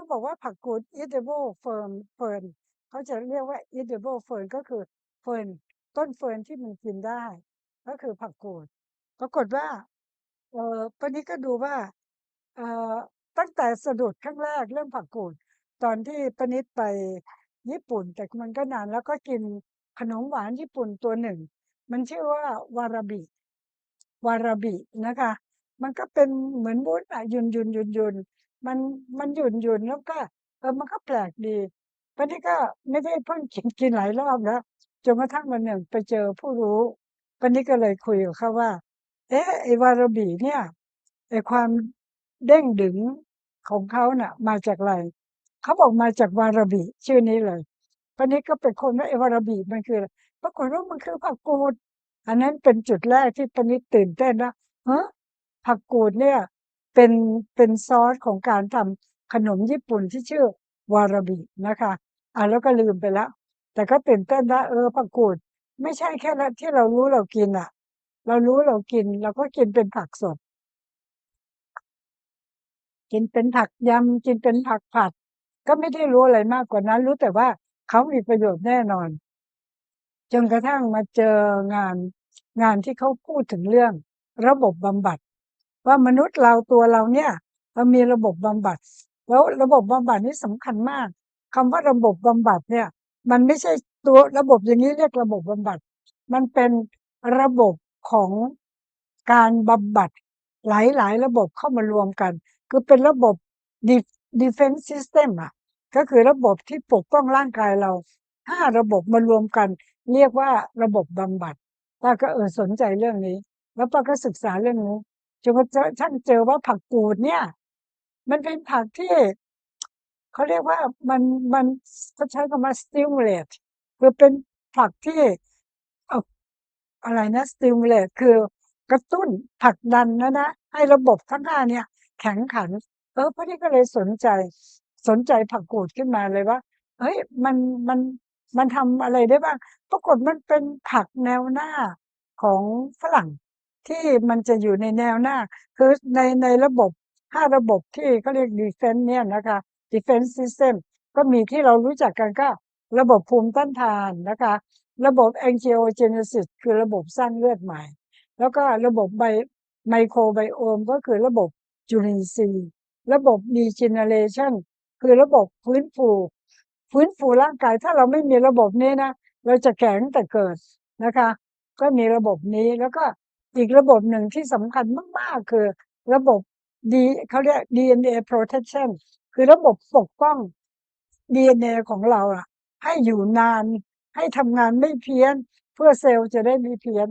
เขาบอกว่าผักกูด edible fern fern เขาจะเรียกว่า edible fern ก็คือเฟิร์นต้นเฟิร์นที่มันกินได้ ก็คือผักกูดปรากฏว่า เออป้านิดก็ดูว่า เออตั้งแต่สะดุดครั้งแรกเรื่องผักกูด ตอนที่ปนิดไปญี่ปุ่น แต่มันก็นานแล้วก็กินขนมหวานญี่ปุ่นตัวหนึ่ง มันชื่อว่าวาราบิ วาราบินะคะ มันก็เป็นเหมือนวุ้นอะหยุ่นๆๆๆ มัน มันหยุ่น ๆ แล้วก็ เออ มันก็แปลกดีป้านิดก็ไม่ได้เพิ่ง กิน กินหลายรอบแล้ว จนกระทั่งวันหนึ่งไปเจอผู้รู้ป้านิดก็เลยคุยกับเขาว่า เอ๊ะ ไอ้วาราบิเนี่ย ไอ้ความเด้งดึ๋งของเขาน่ะมาจากอะไร เขาบอก มาจากวาราบิ ชื่อนี้เลยป้านิดก็ไปค้นว่า ไอ้วาราบิมันคืออะไร ปรากฏว่ามันคือผักกูด อันนั้นเป็นจุดแรกที่ป้านิดตื่นเต้นว่าฮะ ผักกูดเนี่ย เป็นเป็นซอสของการทำขนมญี่ปุ่นที่ชื่อวาราบินะคะอ่าแล้วก็ลืมไปแล้วแต่ก็ตื่นเต้นว่าเออผักกูด ไม่ใช่แค่ที่เรารู้เรากินอะเรารู้เรากินเราก็กินเป็นผักสด กินเป็นผักยำกินเป็นผักผัด ก็ไม่ได้รู้อะไรมากกว่านั้น รู้แต่ว่าเขามีประโยชน์แน่นอน จนกระทั่งมาเจองานงานที่เขาพูดถึงเรื่อง ระบบบำบัด ว่ามนุษย์เราตัวเราเนี่ยเรามีระบบบำบัด แล้วระบบบำบัดนี่สำคัญมากคำว่าระบบบำบัดเนี่ย มันไม่ใช่ตัวระบบอย่างงี้เรียกระบบบำบัด มันเป็นระบบของการบำบัดหลายๆ ระบบเข้ามารวมกัน คือเป็นระบบ defense system อะก็คือระบบที่ปกป้องร่างกายเรา5ระบบมารวมกัน เรียกว่าระบบบำบัดป้าก็เออสนใจเรื่องนี้ แล้วป้าก็ศึกษาเรื่องนี้ จนกระเจาะทั่งเจอว่าผักกูดเนี่ย มันเป็นผักที่เขาเรียกว่ามันมันเขาใช้คำว่า stimulate คือเป็นผักที่เอ่อะไรนะ stimulate คือกระตุ้นผลักดันนะนะ ให้ระบบทั้ง5เนี่ย แข็งขัน เออป้านิดก็เลยสนใจ สนใจผักกูดขึ้นมาเลยว่าเฮ้ยมันมันมันทำอะไรได้บ้าง ปรากฏมันเป็นผักแนวหน้าของฝรั่ง ที่มันจะอยู่ในแนวหน้า คือในในระบบ5ระบบที่เขาเรียก defense เนี่ยนะคะ defense system ก็มีที่เรารู้จักกันก็ระบบภูมิต้านทานนะคะ ระบบ angiogenesis คือระบบสร้างเลือดใหม่ แล้วก็ระบบไบ microbiome ก็คือระบบจุลินทรีย์ ระบบ regeneration คือระบบฟื้นฟูฟื้นฟูร่างกายถ้าเราไม่มีระบบนี้นะ เราจะแก่ตั้งแต่เกิดนะคะ ก็มีระบบนี้แล้วก็ อีกระบบหนึ่งที่สำคัญมาก ๆ คือระบบ D เขาเรียก DNA protection คือระบบปกป้อง DNA ของเราอะให้อยู่นาน ให้ทำงานไม่เพี้ยน เพื่อเซลล์จะได้ไม่เพี้ยน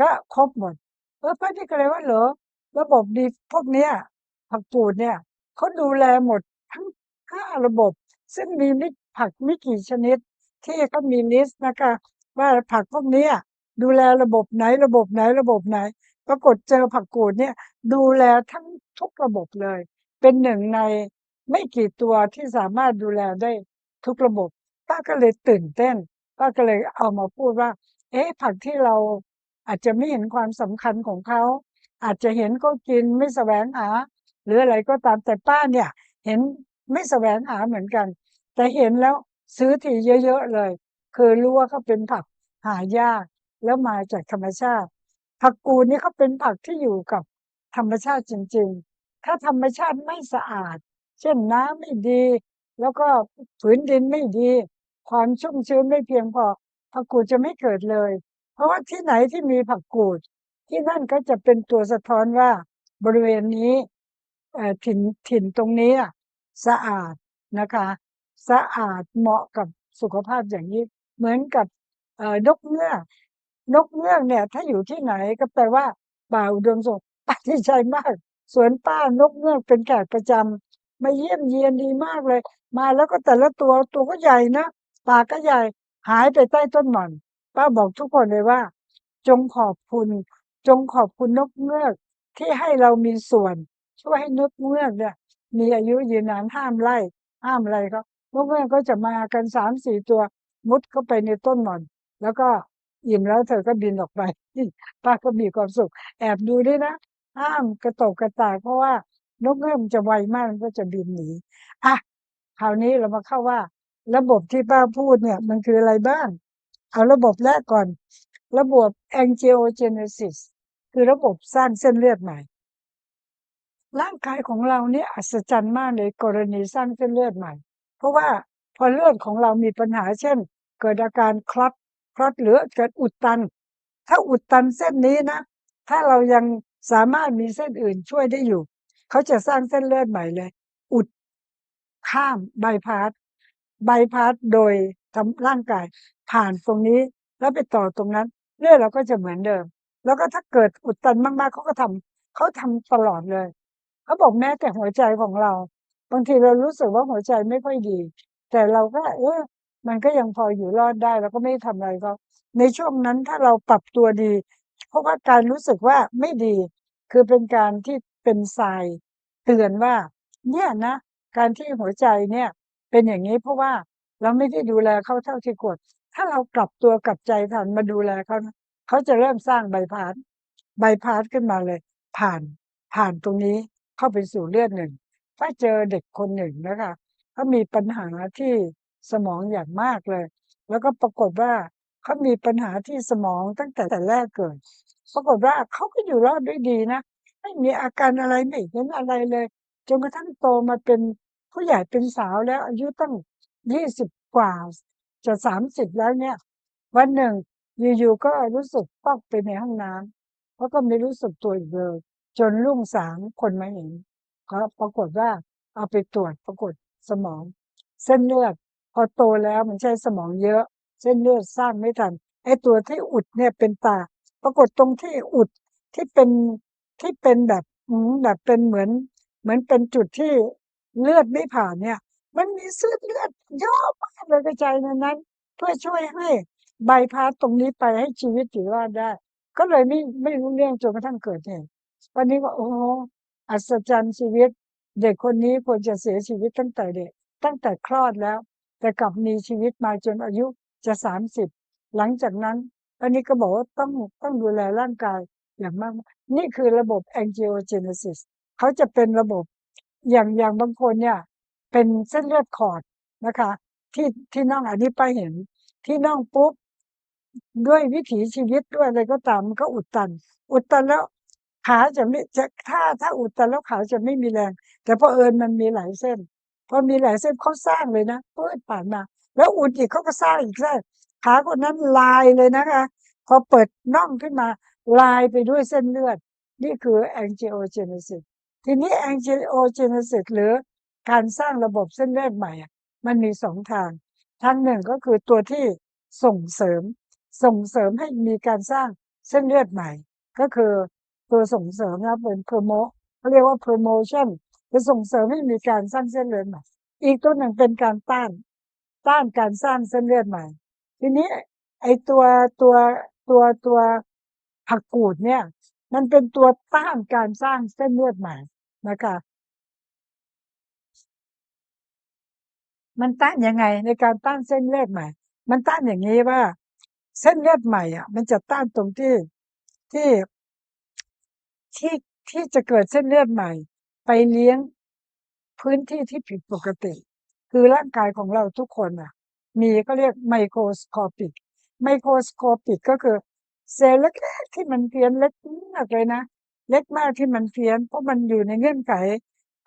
ก็ครบหมด เออป้านิดก็เลยว่าเหรอ ระบบดีพวกเนี้ยผักกูดเนี่ยเขาดูแลหมดทั้ง5ระบบ ซึ่งมีม่ผักไม่กี่ชนิด ที่เขามีลิสต์นะคะ ว่าผักพวกเนี้ย ดูแลระบบไหนระบบไหนระบบไหน ปรากฏเจอผักกูดเนี่ย ดูแลทั้งทุกระบบเลย เป็นหนึ่งในไม่กี่ตัวที่สามารถดูแลได้ทุกระบบป้าก็เลยตื่นเต้นป้าก็เลยเอามาพูดว่า เอ๊ะผักที่เราอาจจะไม่เห็นความสำคัญของเขาอาจจะเห็นเขากินไม่แสวงหา หรืออะไรก็ตามแต่ป้าเนี่ย เห็นไม่แสวงหาเหมือนกัน แต่เห็นแล้วซื้อทีเยอะๆเลย คือรู้ว่าเขาเป็นผักหายาก แล้วมาจากธรรมชาติ ผักกูดนี่เขาเป็นผักที่อยู่กับธรรมชาติจริง ๆ ถ้าธรรมชาติไม่สะอาด เช่นน้ำไม่ดี แล้วก็ผืนดินไม่ดี ความชุ่มชื้นไม่เพียงพอ ผักกูดจะไม่เกิดเลย เพราะว่าที่ไหนที่มีผักกูด ที่นั่นก็จะเป็นตัวสะท้อนว่าบริเวณนี้ถิ่นถิ่นตรงนี้สะอาดนะคะ สะอาดเหมาะกับสุขภาพอย่างยิ่งเหมือนกับนกเงือก นกเงือกเนี่ย ถ้าอยู่ที่ไหนก็แปลว่าป่าอุดมสมป้าดีใจมาก สวนป้านกเงือกเป็นแขกประจำมาเยี่ยมเยียนดีมากเลย มาแล้วก็แต่ละตัวตัวก็ใหญ่นะปากก็ใหญ่หายไปใต้ต้นหม่อน ป้าบอกทุกคนเลยว่า จงขอบคุณ จงขอบคุณนกเงือกที่ให้เรามีส่วน ช่วยให้นกเงือกเนี่ย มีอายุยืนนานห้ามไล่ห้ามอะไรเขานกเงือกก็จะมากัน3-4ตัวมุดเข้าไปในต้นหม่อน แล้วก็ อิ่มแล้วเธอก็บินออกไป ป้าก็มีความสุข แอบดูด้วยนะห้ามกระตกกระตากเพราะว่านกเงือกมันจะไวมากมันก็จะบินหนีอะคราวนี้เรามาเข้าว่า ระบบที่ป้าพูดเนี่ย มันคืออะไรบ้าง เอาระบบแรกก่อน ระบบ angiogenesis คือระบบสร้างเส้นเลือดใหม่ ร่างกายของเราเนี่ยอัศจรรย์มากเลยกรณีสร้างเส้นเลือดใหม่ เพราะว่าพอเลือดของเรามีปัญหาเช่น เกิดอาการคลอตค ลอตหรือเกิดอุดตัน ถ้าอุดตันเส้นนี้นะ ถ้าเรายังสามารถมีเส้นอื่นช่วยได้อยู่ เขาจะสร้างเส้นเลือดใหม่เลย อุดข้ามบพาสบพาสโดยทำร่างกาย ผ่านตรงนี้แล้วไปต่อตรงนั้น เลือดเราก็จะเหมือนเดิม แล้วก็ถ้าเกิดอุดตันมากๆเขาก็ทำเขาทำตลอดเลย เขาบอกแม้แต่หัวใจของเรา บางทีเรารู้สึกว่าหัวใจไม่ค่อยดี แต่เราก็เออ มันก็ยังพออยู่รอดได้เราก็ไม่ทำอะไรเขาในช่วงนั้นถ้าเราปรับตัวดี เพราะว่าการรู้สึกว่าไม่ดี คือเป็นการที่เป็นทรายเตือนว่า เนี่ยนะ การที่หัวใจเนี่ย เป็นอย่างนี้เพราะว่าเราไม่ได้ดูแลเขาเท่าที่ควรถ้าเรากลับตัวกลับใจทันมาดูแลเขาเขาจะเริ่มสร้างใบพาสใบพาสขึ้นมาเลย ผ่านผ่านตรงนี้เข้าไปสู่เลือดหนึ่ง ถ้าเจอเด็กคนหนึ่งนะคะเขามีปัญหาที่ สมองอย่างมากเลย แล้วก็ปรากฏว่าเขามีปัญหาที่สมองตั้งแต่แต่แรกเกิด ปรากฏว่าเขาก็อยู่รอดด้วยดีนะ ไม่มีอาการอะไรไม่เห็นอะไรเลย จนกระทั่งโตมาเป็นผู้ใหญ่เป็นสาวแล้วอายุตั้งยี่สิบกว่าจะสามสิบแล้วเนี่ย วันหนึ่งอยู่ๆก็รู้สึกตอกไปในห้องน้ำแล้วก็ไม่รู้สึกตัวอีกเลย จนรุ่งสางคนมาเห็นก็ปรากฏว่าเอาไปตรวจปรากฏสมอง เส้นเลือด พอโตแล้วมันใช้สมองเยอะ เส้นเลือดสร้างไม่ทันไอ้ตัวที่อุดเนี่ยเป็นตา ปรากฏตรงที่อุดที่เป็นที่เป็นแบบแบบเป็นเหมือน เหมือนเป็นจุดที่เลือดไม่ผ่านเนี่ย มันมีเส้นเลือดเยอะมากเลยกระจายในนั้น เพื่อช่วยให้ใบพาสตรงนี้ไปให้ชีวิตอยู่รอดได้ ก็เลยไม่ไม่รู้เรื่องจนกระทั่งเกิดเหตุวันนี้ก็โอ้โหอัศจรรย์ชีวิต เด็กคนนี้ควรจะเสียชีวิตตั้งแต่เด็กตั้งแต่คลอดแล้ว แต่กลับมีชีวิตมาจนอายุจะสามสิบหลังจากนั้น อันนี้ก็บอกว่าต้องต้องดูแลร่างกายอย่างมาก นี่คือระบบ angiogenesis เขาจะเป็นระบบอย่างอย่างบางคนเนี่ย เป็นเส้นเลือดขอดนะคะ ที่ที่น่องอันนี้ไปเห็น ที่น่องปุ๊บด้วยวิถีชีวิตด้วยอะไรก็ตามมันก็อุดตัน อุดตันแล้วขาจะไม่จะถ้าถ้าอุดตันแล้วขาจะไม่มีแรง แต่พอเอิญมันมีหลายเส้น พอมีหลายเส้นเขาสร้างเลยนะเปิดผ่านมา แล้วอุดอีกเขาก็สร้างอีกเส้นขาคนนั้นลายเลยนะคะ พอเปิดน่องขึ้นมา ลายไปด้วยเส้นเลือด นี่คือ angiogenesis ทีนี้ angiogenesis หรือการสร้างระบบเส้นเลือดใหม่อะมันมีสองทาง ทางหนึ่งก็คือตัวที่ส่งเสริม ส่งเสริมให้มีการสร้างเส้นเลือดใหม่ ก็คือตัวส่งเสริมนะเป็น promote เขาเรียกว่า promotion คือส่งเสริมให้มีการสร้างเส้นเลือดใหม่ อีกตัวหนึ่งเป็นการต้าน ต้านการสร้างเส้นเลือดใหม่ ทีนี้ไอตัวตัวตัวตัวผักกูดเนี่ย มันเป็นตัวต้านการสร้างเส้นเลือดใหม่นะคะมันต้านยังไงในการต้านเส้นเลือดใหม่ มันต้านอย่างนี้ว่า เส้นเลือดใหม่อะ มันจะต้านตรงที่ที่ที่ที่จะเกิดเส้นเลือดใหม่ ไปเลี้ยงพื้นที่ที่ผิดปกติ คือร่างกายของเราทุกคนอะ มีก็เรียกไมโครสโคปิกไมโครสโคปิกก็คือเซลล์เล็กๆที่มันเพี้ยนเล็กมากเลยนะ เล็กมากที่มันเพี้ยน เพราะมันอยู่ในเงื่อนไข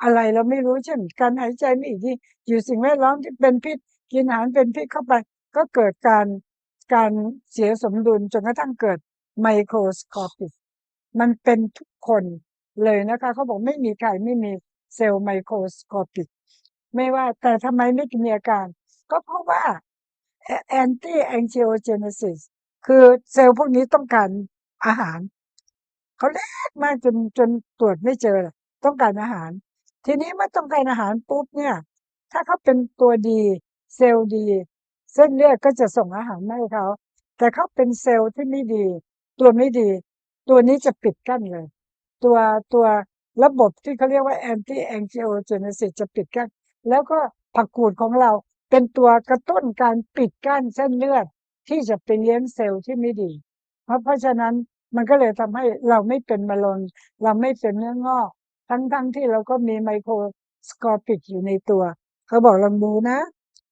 อะไรเราไม่รู้เช่นการหายใจไม่ดีอยู่สิ่งแวดล้อมที่เป็นพิษกินอาหารเป็นพิษเข้าไป ก็เกิดการการเสียสมดุลจนกระทั่งเกิดไมโครสโคปิกมันเป็นทุกคน เลยนะคะ เขาบอกไม่มีใครไม่มีเซลล์ไมโครสโคปิก ไม่ว่าแต่ทำไมไม่มีอาการ ก็เพราะว่า anti angiogenesis คือเซลล์พวกนี้ต้องการอาหาร เขาเล็กมากจนจนตรวจไม่เจอ ต้องการอาหาร ทีนี้เมื่อต้องการอาหารปุ๊บเนี่ย ถ้าเขาเป็นตัวดีเซลล์ดี เส้นเลือดก็จะส่งอาหารมาให้เขา แต่เขาเป็นเซลล์ที่ไม่ดี ตัวไม่ดี ตัวนี้จะปิดกั้นเลย ตัวตัวระบบที่เขาเรียกว่า anti angiogenesis จะปิดกั้นแล้วก็ผักกูดของเราเป็นตัวกระตุ้นการปิดกั้นเส้นเลือด ที่จะไปเลี้ยงเซลล์ที่ไม่ดี เพราะเพราะฉะนั้นมันก็เลยทำให้เราไม่เป็นมะเร็งเราไม่เป็นเนื้องอกทั้งๆทที่เราก็มีไมโครสโคปิกอยู่ในตัวเขเขาบอกลองดูนะ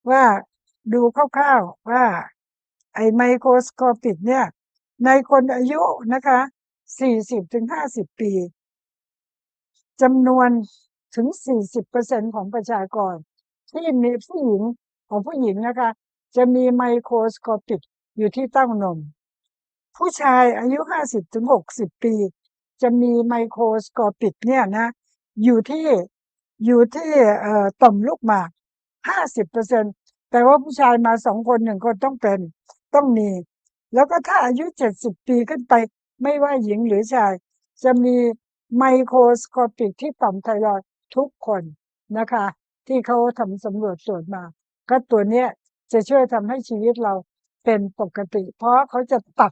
ว่าดูคร่าวๆว่า ไอ้ไมโครสโคปิกเนี่ย ในคนอายุนะคะ 40ถึง50 ปีจำนวนถึง 40%ของประชากร ที่มีผู้หญิงของผู้หญิงนะคะ จะมีไมโครสโคปิกอยู่ที่เต้านม ผู้ชายอายุ 50ถึง60 ปี จะมีไมโครสโคปิกเนี่ยนะ อยู่ที่อยู่ที่ต่อมลูกหมาก 50%แต่ว่าผู้ชายมาสองคนหนึ่งคนต้องเป็นต้องมี แล้วก็ถ้าอายุ 70 ปีขึ้นไป ไม่ว่าหญิงหรือชาย จะมีไมโครสโคปิกที่ต่อมไทรอยทุกคนนะคะ ที่เขาทำสำรวจตรวจมา ก็ตัวเนี้ยจะช่วยทำให้ชีวิตเราเป็นปกติ เพราะเขาจะตัด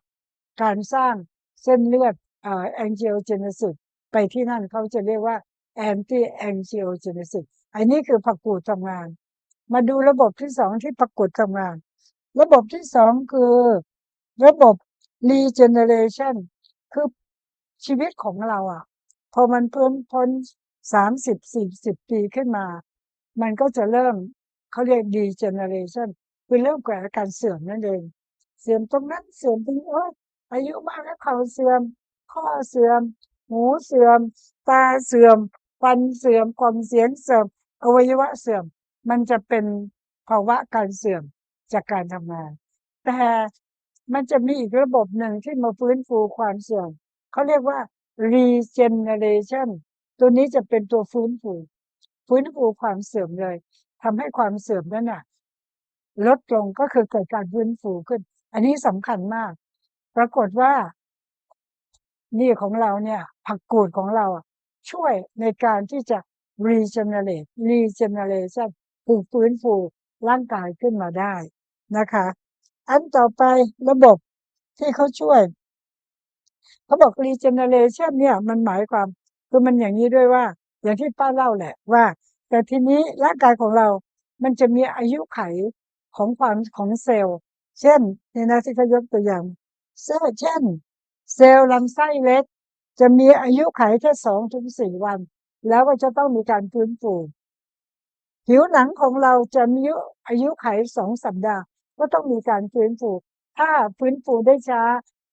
การสร้างเส้นเลือดเอ่อ angiogenesis ไปที่นั่นเขาจะเรียกว่า anti angiogenesis อันนี้คือผักกูดทำงาน มาดูระบบที่สองที่ผักกูดทำงาน ระบบที่สองคือ ระบบ regeneration ชีวิตของเราอะ พอมันพ้นพ้นสามสิบสี่สิบปีขึ้นมา มันก็จะเริ่มเขาเรียก degeneration คือเริ่มเกิดอาการเสื่อมนั่นเอง เสื่อมตรงนั้นเสื่อมตรงนี้โอ๊ยอายุมากแล้วเขาเสื่อม ข้อเสื่อม หูเสื่อม ตาเสื่อมฟันเสื่อมความเสียงเสื่อม อวัยวะเสื่อม มันจะเป็นภาวะการเสื่อมจากการทำงาน แต่มันจะมีอีกระบบหนึ่งที่มาฟื้นฟูความเสื่อม เขาเรียกว่า regeneration ตัวนี้จะเป็นตัวฟื้นฟูฟื้นฟูความเสื่อมเลยทำให้ความเสื่อมนั้นน่ะลดลงก็คือเกิดการฟื้นฟูขึ้น อันนี้สำคัญมาก ปรากฏว่า นี่ของเราเนี่ย ผักกูดของเราช่วยในการที่จะ regenerate regeneration คือฟื้นฟูร่างกายขึ้นมาได้นะคะ อันต่อไประบบที่เขาช่วย เขาบอก regeneration เนี่ยมันหมายความคือมันอย่างนี้ด้วยว่า อย่างที่ป้าเล่าแหละว่า แต่ทีนี้ร่างกายของเรา มันจะมีอายุไขของความของเซลล์ เช่นนี่นะที่เขายกตัวอย่างเซลล์เช่น เซลล์ลำไส้เล็ก จะมีอายุไขแค่สองถึงสี่วัน แล้วก็จะต้องมีการฟื้นฟูผิวหนังของเราจะมีอายุไขสองสัปดาห์ ก็ต้องมีการฟื้นฟู ถ้าฟื้นฟูได้ช้า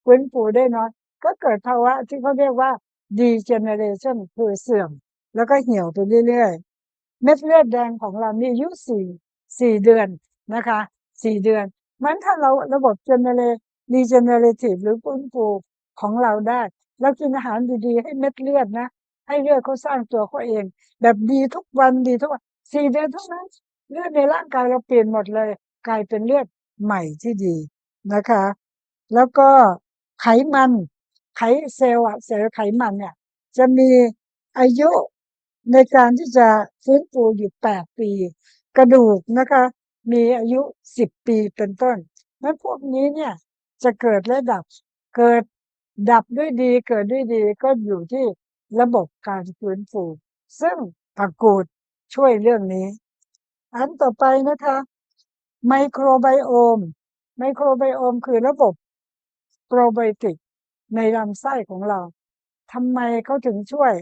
ฟื้นฟูได้น้อย ก็เกิดภาวะที่เขาเรียกว่า degeneration คือเสื่อม แล้วก็เหี่ยวไปเรื่อยๆ เม็ดเลือดแดงของเรามีอายุสี่สี่เดือนนะคะสี่เดือนมันถ้าเราระบบ generate regenerative หรือฟื้นฟูของเราได้เรากินอาหารดีๆ ให้เม็ดเลือดนะ ให้เลือดเขาสร้างตัวเขาเอง แบบดีทุกวันดีทุกวันสี่เดือนเท่านั้น เลือดในร่างกายเราเปลี่ยนหมดเลย กลายเป็นเลือดใหม่ที่ดีนะคะ แล้วก็ไขมัน ไขเซลล์อะเซลล์ไขมันเนี่ย จะมีอายุในการที่จะฟื้นฟูอยู่แปดปี กระดูกนะคะ มีอายุสิบปีเป็นต้นนั้นพวกนี้เนี่ยจะเกิดและดับ เกิดดับด้วยดี เกิดด้วยดีก็อยู่ที่ระบบการฟื้นฟู ซึ่งผักกูดช่วยเรื่องนี้ อันต่อไปนะคะ ไมโครไบโอม ไมโครไบโอมคือระบบโปรไบโอติก ในลำไส้ของเราทำไมเขาถึงช่วย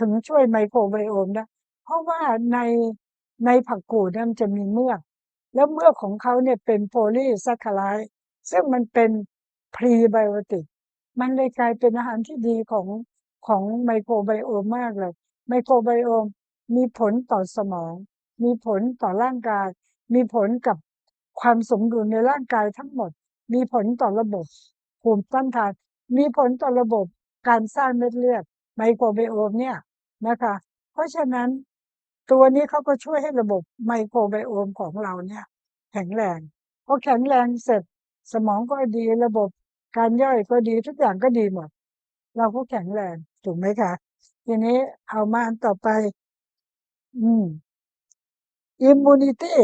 ถึงช่วยไมโครไบโอมได้เพราะว่าในในผักกูดนี่ยมันจะมีเมือก แล้วเมือกของเขาเนี่ยเป็นโพลีแซคคาไรซึ่งมันเป็นพรีไบโอติก มันเลยกลายเป็นอาหารที่ดีของของไมโครไบโอมมากเลย ไมโครไบโอมมีผลต่อสมอง มีผลต่อร่างกาย มีผลกับความสมดุลในร่างกายทั้งหมด มีผลต่อระบบภูมิต้านทาน มีผลต่อระบบการสร้างเม็ดเลือดไมโครไบโอมเนี่ยนะคะ เพราะฉะนั้นตัวนี้เขาก็ช่วยให้ระบบไมโครไบโอมของเราเนี่ย แข็งแรงพอแข็งแรงเสร็จสมองก็ดีระบบการย่อยก็ดีทุกอย่างก็ดีหมด เราก็แข็งแรงถูกไหมคะ ทีนี้เอามาอันต่อไป อืม immunity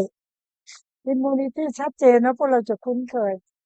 immunity ชัดเจนนะพวกเราจะคุ้นเคย